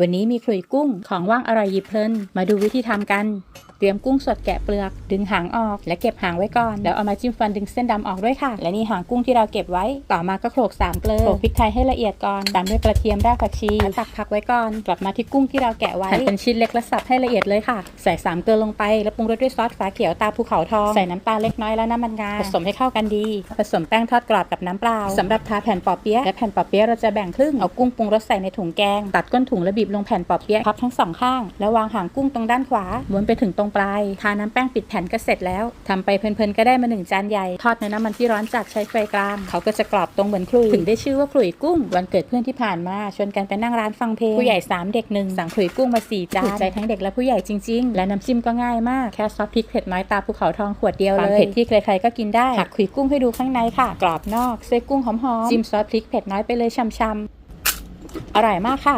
วันนี้มีขลุ่ยกุ้งของว่างอร่อยหยิบเพลิน มาดูวิธีทำกัน เตรียมกุ้งสดแกะเปลือก ดึงหางออก และเก็บหางไว้ก่อน แล้วเอามาจิ้มฟันดึงเส้นดำออกด้วยค่ะ และนี่หางกุ้งที่เราเก็บไว้ ต่อมาก็โขลกสามเกลือโขลกพริกไทยให้ละเอียดก่อน ตามด้วยกระเทียมรากผักชีตักผักไว้ก่อน กลับมาที่กุ้งที่เราแกะไว้หั่นเป็นชิ้นเล็กและสับให้ละเอียดเลยค่ะ ใส่สามเกลือลงไป แล้วปรุงรสด้วยซอสฝาเขียวตาภูเขาทอง ใส่น้ำตาลเล็กน้อยและน้ำมันงา ผสมให้เข้ากันดี ผสมแป้งทอดกรอบกับน้ำเปล่าสำหรับทาแผ่นปอเปี๊ยะและแผ่นปอเปี๊ยะเราจะแบ่งครึ่ง เอากุ้งปรุงรสใส่ในถุงแกง ตัดก้นถุงแล้วบีบลงแผ่นปอเปี๊ยะพับทั้งสองข้าง แล้ววางหางกุ้งตรงด้านขวาม้วนไปถึงตรงปลาย ทาน้ำแป้งปิดแผ่นก็เสร็จแล้วทำไปเพลินๆก็ได้มาหนึ่งจานใหญ่ ทอดในน้ำมันที่ร้อนจัดใช้ไฟกลาง เขาก็จะกรอบตรงเหมือนคลุย ถึงได้ชื่อว่าคลุยกุ้ง วันเกิดเพื่อนที่ผ่านมา ชวนกันไปนั่งร้านฟังเพลง ผู้ใหญ่สามเด็กหนึ่งสั่งคลุยกุ้งมาสี่จานถูกใจทั้งเด็กและผู้ใหญ่จริง ๆ และน้ำจิ้มก็ง่ายมาก แค่ซอสพริกเผ็ดน้อยตาภูเขาทองขวดเดียวเลยความเผ็ดที่ใครๆก็กินได้หักขลุยกุ้งให้ดูข้างในค่ะ กรอบนอกไส้กุ้งหอมๆจิ้มซอสพริกเผ็ดน้อยไปเลยช่ำๆอร่อยมากค่ะ